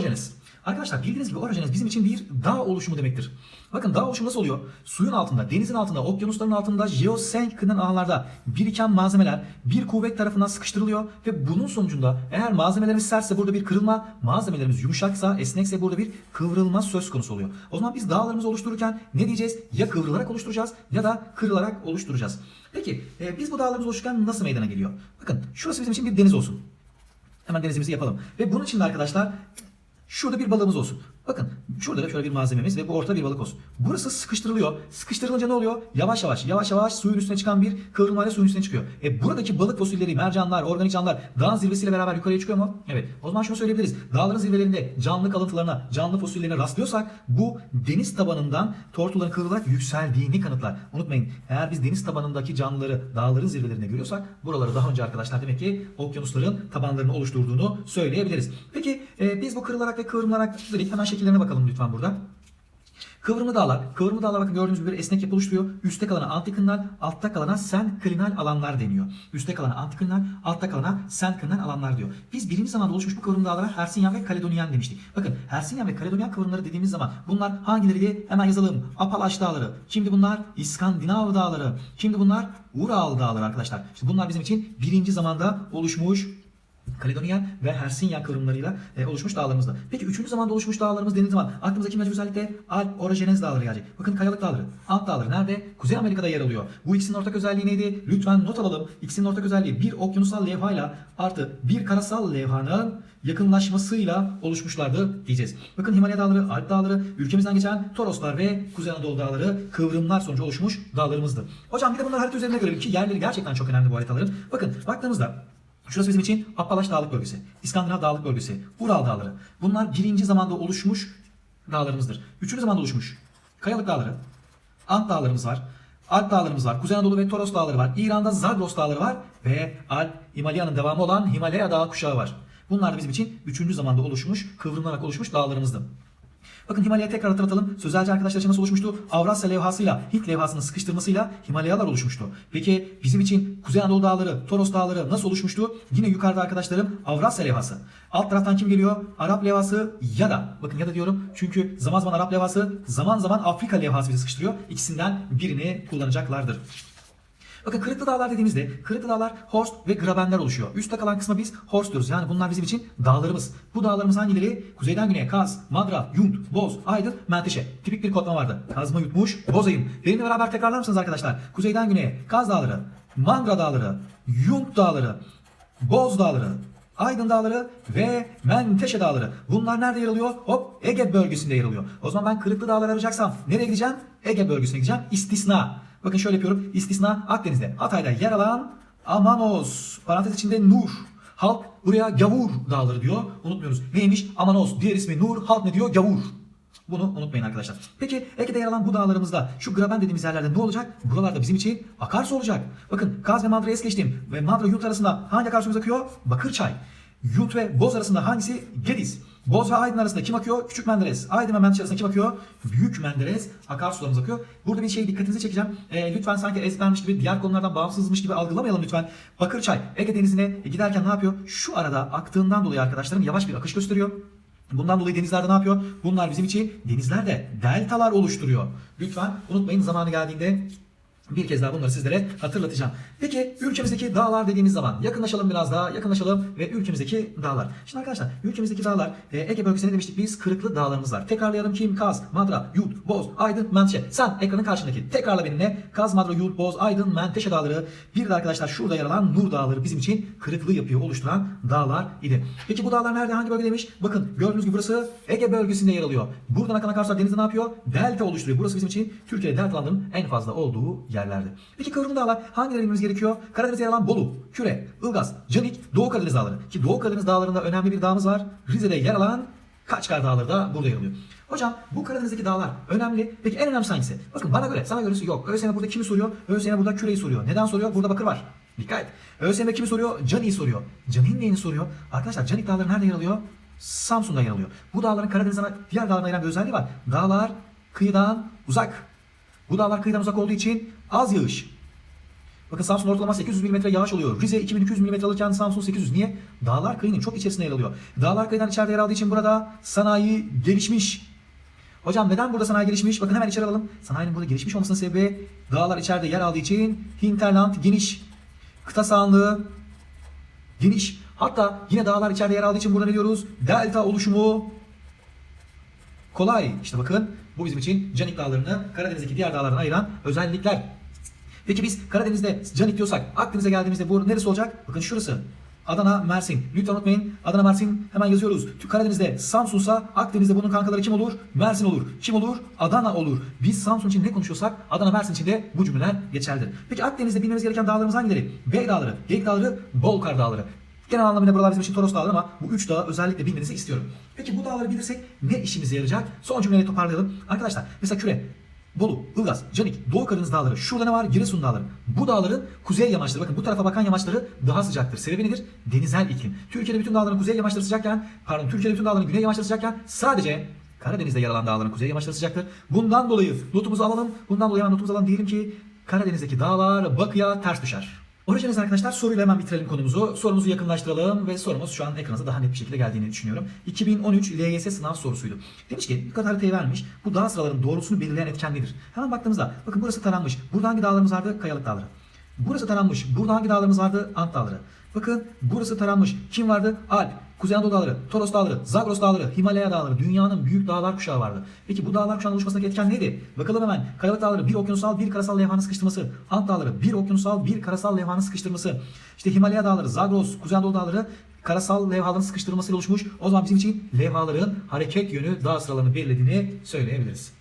Orojenez. Arkadaşlar bildiğiniz gibi orojenez bizim için bir dağ oluşumu demektir. Bakın dağ oluşumu nasıl oluyor? Suyun altında, denizin altında, okyanusların altında jeosenk alanlarda biriken malzemeler bir kuvvet tarafından sıkıştırılıyor ve bunun sonucunda eğer malzemelerimiz sertse burada bir kırılma, malzemelerimiz yumuşaksa, esnekse burada bir kıvrılma söz konusu oluyor. O zaman biz dağlarımızı oluştururken ne diyeceğiz? Ya kıvrılarak oluşturacağız ya da kırılarak oluşturacağız. Peki e, biz bu dağlarımız oluşurken nasıl meydana geliyor? Bakın şurası bizim için bir deniz olsun. Hemen denizimizi yapalım. Ve bunun için de arkadaşlar şurada bir balığımız olsun. Bakın şurada da şöyle bir malzememiz ve bu ortada bir balık olsun. Burası sıkıştırılıyor. Sıkıştırılınca ne oluyor? Yavaş yavaş yavaş yavaş suyun üstüne çıkan bir kıvrılmayla suyun üstüne çıkıyor. E buradaki balık fosilleri, mercanlar, organik canlılar dağın zirvesiyle beraber yukarıya çıkıyor mu? Evet. O zaman şunu söyleyebiliriz. Dağların zirvelerinde canlı kalıntılarına, canlı fosillerine rastlıyorsak bu deniz tabanından tortuların kıvrılarak yükseldiğini kanıtlar. Unutmayın eğer biz deniz tabanındaki canlıları dağların zirvelerinde görüyorsak buraları daha önce arkadaşlar demek ki okyanusların tabanlarını oluşturduğunu söyleyebiliriz. Peki e, biz bu kırılarak ve kıvrımlanarak dedik. Hemen şekillerine bakalım lütfen burada. Kıvrımlı dağlar. Kıvrımlı dağlar bakın gördüğünüz gibi bir esnek yapı oluşturuyor. Üste kalana antiklinal, altta kalana senklinal alanlar deniyor. Üste kalana antiklinal, altta kalana senklinal alanlar diyor. Biz birinci zamanda oluşmuş bu kıvrımlı dağlara Hersinyan ve Kaledonyan demiştik. Bakın Hersinyan ve Kaledonyan kıvrımları dediğimiz zaman bunlar hangileri hemen yazalım. Apalaş dağları. Şimdi bunlar İskandinav dağları. Şimdi bunlar Ural dağları arkadaşlar. İşte bunlar bizim için birinci zamanda oluşmuş Kaledonyan ve Hersinyan kıvrımlarıyla e, oluşmuş dağlarımızda. Peki üçüncü zamanda oluşmuş dağlarımız denildiği zaman aklımıza kim özellikle? Alp Orojenez dağları gelecek. Bakın kayalık dağları. Alp dağları nerede? Kuzey Amerika'da yer alıyor. Bu ikisinin ortak özelliği neydi? Lütfen not alalım. İkisinin ortak özelliği bir okyanusal levhayla artı bir karasal levhanın yakınlaşmasıyla oluşmuşlardı diyeceğiz. Bakın Himalaya dağları, Alp dağları, ülkemizden geçen Toroslar ve Kuzey Anadolu dağları kıvrımlar sonucu oluşmuş dağlarımızdı. Hocam bir de bunları harita üzerinde görelim ki yerleri gerçekten çok önemli bu haritaların. Bakın baktığımızda Şurası bizim için Appalaş Dağlık Bölgesi, İskandinav Dağlık Bölgesi, Ural Dağları. Bunlar birinci zamanda oluşmuş dağlarımızdır. Üçüncü zamanda oluşmuş Kayalık Dağları, Ant Dağlarımız var. Alp Dağlarımız var. Kuzey Anadolu ve Toros Dağları var. İran'da Zagros Dağları var. Ve Alp, Himalaya'nın devamı olan Himalaya Dağ kuşağı var. Bunlar da bizim için üçüncü zamanda oluşmuş, kıvrımlanarak oluşmuş dağlarımızdı. Bakın Himalaya tekrar hatırlatalım. Sözelci arkadaşlar için nasıl oluşmuştu? Avrasya levhasıyla, Hint levhasının sıkıştırmasıyla Himalayalar oluşmuştu. Peki bizim için Kuzey Anadolu dağları, Toros dağları nasıl oluşmuştu? Yine yukarıda arkadaşlarım Avrasya levhası. Alt taraftan kim geliyor? Arap levhası ya da bakın ya da diyorum çünkü zaman zaman Arap levhası, zaman zaman Afrika levhası bizi sıkıştırıyor. İkisinden birini kullanacaklardır. Bakın kırıklı dağlar dediğimizde kırıklı dağlar horst ve grabenler oluşuyor. Üstte kalan kısma biz horst diyoruz. Yani bunlar bizim için dağlarımız. Bu dağlarımız hangileri? Kuzeyden güneye Kaz, Madra, Yunt, Boz, Aydın, Menteşe. Tipik bir kodlama vardı. Kazma yutmuş, Bozayım. Benimle beraber tekrarlar mısınız arkadaşlar? Kuzeyden güneye Kaz dağları, Mandra dağları, Yunt dağları, Boz dağları, Aydın Dağları ve Menteşe Dağları. Bunlar nerede yer alıyor? Hop Ege bölgesinde yer alıyor. O zaman ben Kırıklı Dağları arayacaksam nereye gideceğim? Ege bölgesine gideceğim. İstisna. Bakın şöyle yapıyorum. İstisna Akdeniz'de. Hatay'da yer alan Amanos. Parantez içinde Nur. Halk buraya Gavur Dağları diyor. Unutmuyoruz. Neymiş? Amanos. Diğer ismi Nur. Halk ne diyor? Gavur. Bunu unutmayın arkadaşlar. Peki Ege'de yer alan bu dağlarımızda şu graben dediğimiz yerlerde ne olacak? Buralarda bizim için akarsu olacak. Bakın Kaz ve Madra'yı es geçtim. Ve Madra Yurt arasında hangi akarsuyumuz akıyor? Bakırçay. Yurt ve Boz arasında hangisi? Gediz. Boz ve Aydın arasında kim akıyor? Küçük Menderes. Aydın ve Menteşe arasında kim akıyor? Büyük Menderes akarsularımız akıyor. Burada bir şey dikkatinizi çekeceğim. E, lütfen sanki ezbermiş gibi diğer konulardan bağımsızmış gibi algılamayalım lütfen. Bakırçay Ege Denizi'ne giderken ne yapıyor? Şu arada aktığından dolayı arkadaşlarım yavaş bir akış gösteriyor. Bundan dolayı denizlerde ne yapıyor? Bunlar bizim için denizlerde deltalar oluşturuyor. Lütfen unutmayın zamanı geldiğinde bir kez daha bunları sizlere hatırlatacağım. Peki ülkemizdeki dağlar dediğimiz zaman yakınlaşalım biraz daha yakınlaşalım ve ülkemizdeki dağlar. Şimdi arkadaşlar ülkemizdeki dağlar e, Ege bölgesinde demiştik biz kırıklı dağlarımız var. Tekrarlayalım kim? Kaz, Madra, Yurt, Boz, Aydın, Menteşe. Sen ekranın karşındaki tekrarla benimle. Kaz, Madra, Yurt, Boz, Aydın, Menteşe dağları. Bir de arkadaşlar şurada yer alan Nur dağları bizim için kırıklı yapıyı oluşturan dağlar idi. Peki bu dağlar nerede? Hangi bölgedeymiş? Bakın gördüğünüz gibi burası Ege bölgesinde yer alıyor. Buradan akan akarsular denizde ne yapıyor? Delta oluşturuyor. Burası bizim için Türkiye'de deltaların en fazla olduğu yerlerdi. Peki kıvrımlı dağlar hangileri bilmemiz gerekiyor? Karadeniz'de yer alan Bolu, Küre, Ilgaz, Canik, Doğu Karadeniz dağları. Ki Doğu Karadeniz dağlarında önemli bir dağımız var. Rize'de yer alan Kaçkar Dağları da burada yer alıyor. Hocam bu Karadeniz'deki dağlar önemli. Peki en önemlisi hangisi? Bakın bana göre, sana göre yok. ÖSYM burada kimi soruyor? ÖSYM burada küreyi soruyor. Neden soruyor? Burada bakır var. Dikkat et. ÖSYM kimi soruyor? Canik'i soruyor. Canik'in neyini soruyor? Arkadaşlar Canik dağları nerede yer alıyor? Samsun'da yer alıyor. Bu dağların Karadeniz'den diğer dağlarına ayıran bir özelliği var. Dağlar kıyıdan uzak. Bu dağlar kıyıdan uzak olduğu için az yağış. Bakın Samsun ortalama 800 mm yağış oluyor. Rize 2200 mm alırken Samsun 800. Niye? Dağlar kıyının çok içerisinde yer alıyor. Dağlar kıyıdan içeride yer aldığı için burada sanayi gelişmiş. Hocam neden burada sanayi gelişmiş? Bakın hemen içeri alalım. Sanayinin burada gelişmiş olmasının sebebi dağlar içeride yer aldığı için hinterland geniş. Kıta sahanlığı geniş. Hatta yine dağlar içeride yer aldığı için burada ne diyoruz? Delta oluşumu kolay. İşte bakın bu bizim için Canik dağlarını Karadeniz'deki diğer dağlardan ayıran özellikler. Peki biz Karadeniz'de Canik diyorsak Akdeniz'e geldiğimizde bu neresi olacak? Bakın şurası. Adana, Mersin. Lütfen unutmayın. Adana, Mersin hemen yazıyoruz. Karadeniz'de Samsun'sa Akdeniz'de bunun kankaları kim olur? Mersin olur. Kim olur? Adana olur. Biz Samsun için ne konuşuyorsak Adana, Mersin için de bu cümleler geçerlidir. Peki Akdeniz'de bilmemiz gereken dağlarımız hangileri? Bey Dağları, Geyik Dağları, Bolkar Dağları. Genel anlamıyla buralar bizim için Toros Dağları ama bu üç dağı özellikle bilmenizi istiyorum. Peki bu dağları bilirsek ne işimize yarayacak? Son cümleyle toparlayalım. Arkadaşlar mesela küre, Bolu, Ilgaz, Canik, Doğu Karadeniz dağları, şurada ne var? Giresun dağları. Bu dağların kuzey yamaçları, bakın bu tarafa bakan yamaçları daha sıcaktır. Sebebi nedir? Denizel iklim. Türkiye'de bütün dağların kuzey yamaçları sıcakken, pardon Türkiye'de bütün dağların güney yamaçları sıcakken sadece Karadeniz'de yer alan dağların kuzey yamaçları sıcaktır. Bundan dolayı notumuzu alalım. Bundan dolayı hemen notumuzu alalım. Diyelim ki Karadeniz'deki dağlar bakıya ters düşer. Orijiniz arkadaşlar soruyla hemen bitirelim konumuzu. Sorumuzu yakınlaştıralım ve sorumuz şu an ekranınıza daha net bir şekilde geldiğini düşünüyorum. 2013 LYS sınav sorusuydu. Demiş ki yukarı haritayı vermiş. Bu dağ sıralarının doğrusunu belirleyen etken nedir? Hemen baktığımızda bakın burası taranmış. Burada hangi dağlarımız vardı? Kayalık dağları. Burası taranmış. Burada hangi dağlarımız vardı? Ant dağları. Bakın burası taranmış. Kim vardı? Alp. Kuzey Anadolu Dağları, Toros Dağları, Zagros Dağları, Himalaya Dağları, dünyanın büyük dağlar kuşağı vardı. Peki bu dağlar kuşağının oluşmasındaki etken neydi? Bakalım hemen. Kayalık Dağları bir okyanusal bir karasal levhanın sıkıştırması. Ant Dağları bir okyanusal bir karasal levhanın sıkıştırması. İşte Himalaya Dağları, Zagros, Kuzey Anadolu Dağları karasal levhaların sıkıştırmasıyla oluşmuş. O zaman bizim için levhaların hareket yönü dağ sıralarını belirlediğini söyleyebiliriz.